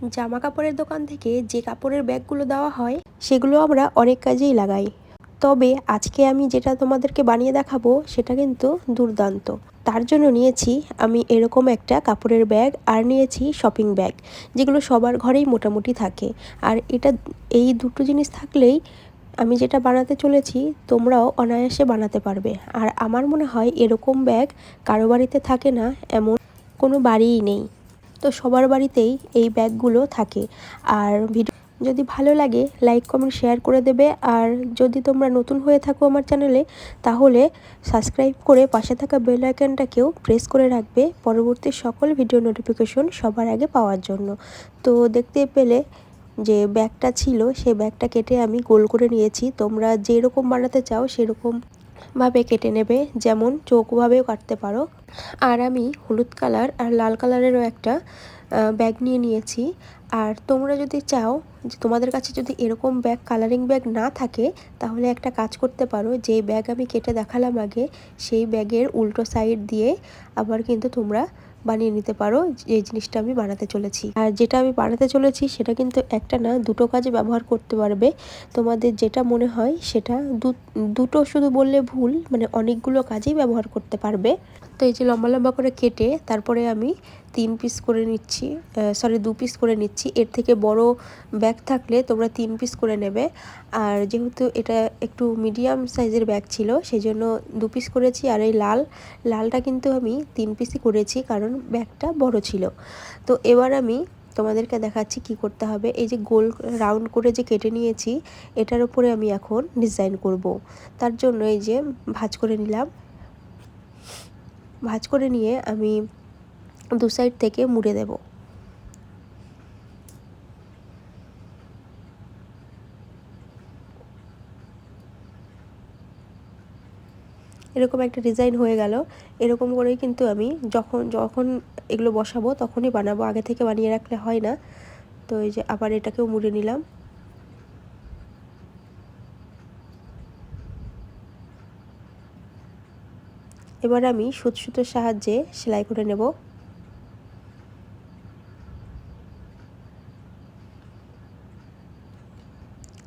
জামা কাপড়ের দোকান থেকে যে কাপড়ের ব্যাগগুলো দেওয়া হয়, সেগুলো আমরা অনেক কাজেই লাগাই। তবে আজকে আমি যেটা তোমাদেরকে বানিয়ে দেখাবো, সেটা কিন্তু দুর্দান্ত। তার জন্য নিয়েছি আমি এরকম একটা কাপড়ের ব্যাগ আর নিয়েছি শপিং ব্যাগ যেগুলো সবার ঘরেই মোটামুটি থাকে। আর এটা, এই দুটো জিনিস থাকলেই আমি যেটা বানাতে চলেছি, তোমরাও অনায়াসে বানাতে পারবে। আর আমার মনে হয় এরকম ব্যাগ কারও বাড়িতে থাকে না, এমন কোনো বাড়িই নেই। তো সবার বাড়িতেই এই ব্যাগগুলো থাকে। আর ভিডিও যদি ভালো লাগে লাইক কমেন্ট শেয়ার করে দেবে। আর যদি তোমরা নতুন হয়ে থাকো আমার চ্যানেলে তাহলে সাবস্ক্রাইব করে পাশে থাকা বেল আইকনটাকেও প্রেস করে রাখবে। পরবর্তী সকল ভিডিও নোটিফিকেশন সবার আগে পাওয়ার জন্য। তো দেখতে পেলে যে ব্যাগটা ছিল সেই ব্যাগটা কেটে আমি গোল করে নিয়েছি। তোমরা যেরকম বানাতে চাও, সেরকম ভাবে কেটে নেবে, যেমন চৌকোভাবেও কাটতে পারো। আর আমি হলুদ কালার আর লাল কালারেরও একটা ব্যাগ নিয়ে নিয়েছি। আর তোমরা যদি চাও যে তোমাদের কাছে যদি এরকম ব্যাগ কালারিং ব্যাগ না থাকে, তাহলে একটা কাজ করতে পারো। যে ব্যাগ আমি কেটে দেখালাম আগে, সেই ব্যাগের উল্টো সাইড দিয়ে আবার কিন্তু তোমরা বানিয়ে নিতে পারো, এই জিনিসটা আমি বানাতে চলেছি। আর যেটা আমি বানাতে চলেছি, সেটা কিন্তু একটা না, দুটো কাজে ব্যবহার করতে পারবে। তোমাদের যেটা মনে হয়, সেটা দুটো শুধু বললে ভুল মানে অনেকগুলো কাজেই ব্যবহার করতে পারবে। তো এই যে লম্বা লম্বা করে কেটে, তারপরে আমি তিন পিস করে নিচ্ছি সরি দু পিস করে নিচ্ছি। এর থেকে বড় ব্যাগ থাকলে তোমরা তিন পিস করে নেবে। আর যেহেতু এটা একটু মিডিয়াম সাইজের ব্যাগ ছিল সেই জন্য দু পিস করেছি। আর এই লাল, লালটা কিন্তু আমি তিন পিসই করেছি, কারণ ব্যাগটা বড় ছিল। তো এবার আমি তোমাদেরকে দেখাচ্ছি কি করতে হবে। এই যে গোল রাউন্ড করে যে কেটে নিয়েছি, এটার উপরে আমি এখন ডিজাইন করব। তার জন্য এই যে ভাজ করে নিলাম। ভাজ করে নিয়ে আমি দু সাইড থেকে মুড়ে দেব। এরকম একটা ডিজাইন হয়ে গেল। এরকম করেই কিন্তু আমি যখন যখন এগুলো বসাবো তখনই বানাবো। আগে থেকে বানিয়ে রাখলে হয় না। তো এই যে আবার এটাকেও মুড়ে নিলাম। এবার আমি সুত সুতোর সাহায্যে সেলাই করে নেব।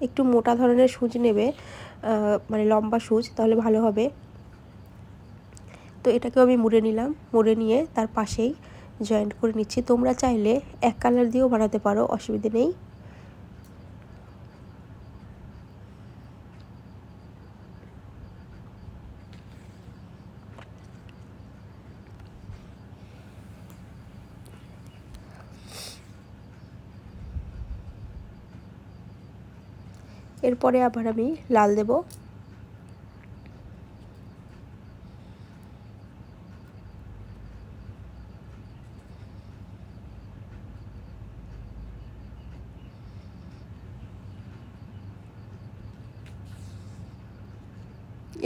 একটু মোটা ধরনের সুচ নেবে মানে লম্বা সুচ, তাহলে ভালো হবে। তো এটাকেও আমি মুড়ে নিলাম, মুড়ে নিয়ে তার পাশেই জয়েন্ট করে নিচ্ছি। তোমরা চাইলে এক কালার দিয়েও বানাতে পারো, অসুবিধে নেই। এরপরে আবার আমি লাল দেব।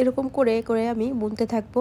এরকম করে করে আমি বুনতে থাকব।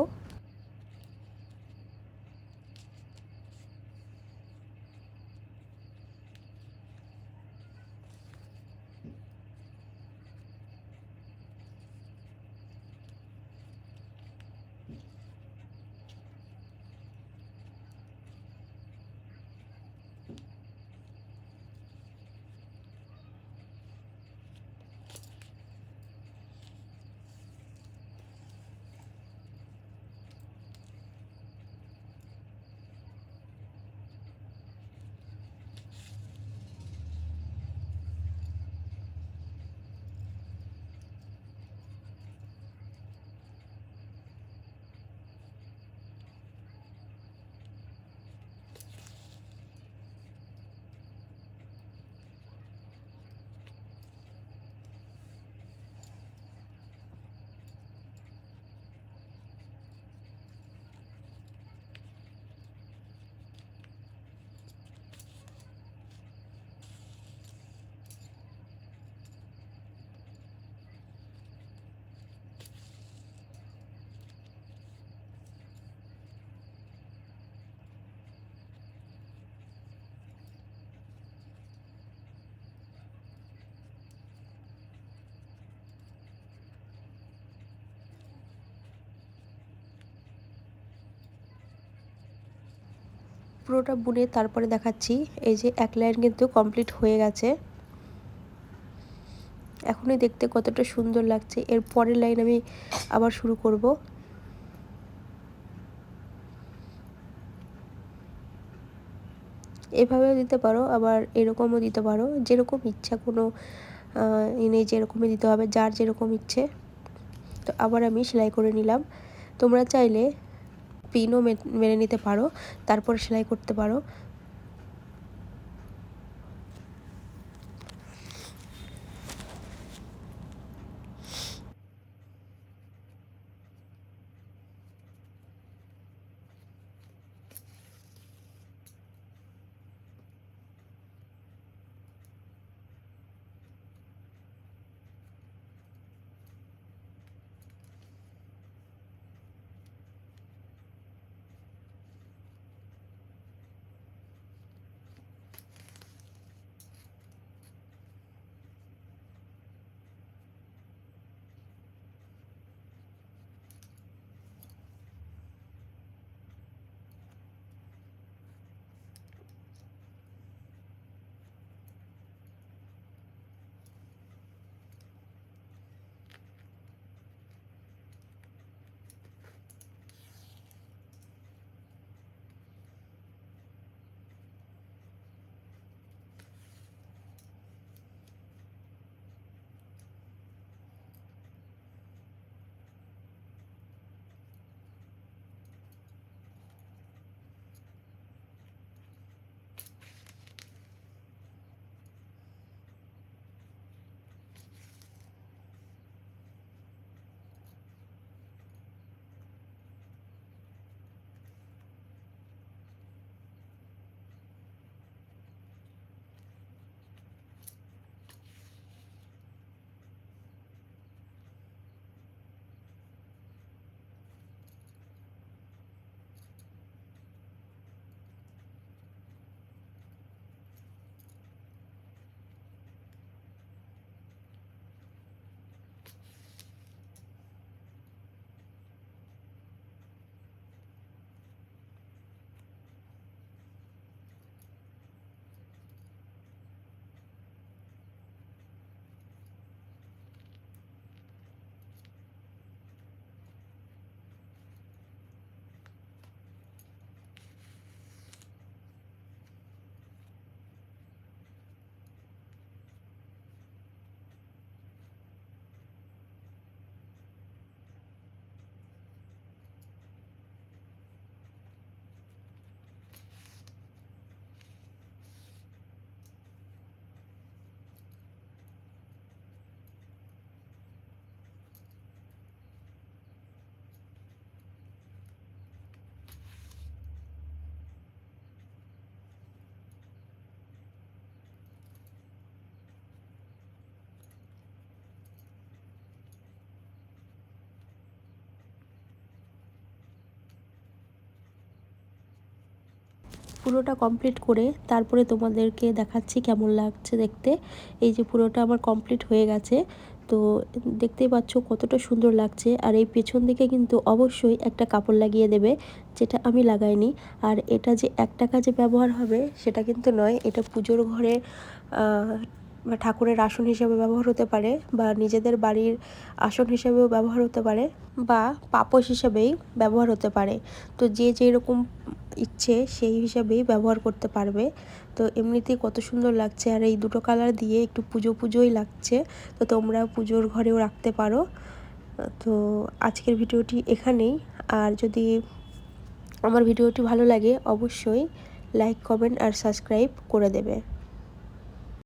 পুরোটা বুনে তারপরে দেখাচ্ছি। এই যে এক লাইন কিন্তু কমপ্লিট হয়ে গেছে। এখনই দেখতে কতটা সুন্দর লাগছে। এর পরের লাইন আমি আবার শুরু করব। এভাবেও দিতে পারো, আবার এরকমও দিতে পারো। যেরকম ইচ্ছা কোনো নেই যেরকমই দিতে হবে, যার যেরকম ইচ্ছে। তো আবার আমি সেলাই করে নিলাম। তোমরা চাইলে পিনও মেনে নিতে পারো তারপর সেলাই করতে পারো। পুরোটা কমপ্লিট করে তারপরে তোমাদেরকে দেখাচ্ছি কেমন লাগছে দেখতে। এই যে পুরোটা আমার কমপ্লিট হয়ে গেছে। তো দেখতেই পাচ্ছ কতটা সুন্দর লাগছে। আর এই পেছন দিকে কিন্তু অবশ্যই একটা কাপড় লাগিয়ে দেবে, যেটা আমি লাগাইনি। আর এটা যে একটা কাজে ব্যবহার হবে, সেটা কিন্তু নয়। এটা পুজোর ঘরে ঠাকুরের আসন হিসেবে ব্যবহার হতে পারে বা নিজেদের বাড়ির আসন হিসেবেও ব্যবহার হতে পারে বা পাপোশ হিসেবেই ব্যবহার হতে পারে। তো যে যেরকম ইচ্ছে সেই হিসাবেই ব্যবহার করতে পারবে। তো এমনিতেই কত সুন্দর লাগছে। আর এই দুটো কালার দিয়ে একটু পুজো পুজোই লাগছে। তো তোমরা পুজোর ঘরেও রাখতে পারো। তো আজকের ভিডিওটি এখানেই। আর যদি আমার ভিডিওটি ভালো লাগে, অবশ্যই লাইক, কমেন্ট আর সাবস্ক্রাইব করে দেবে।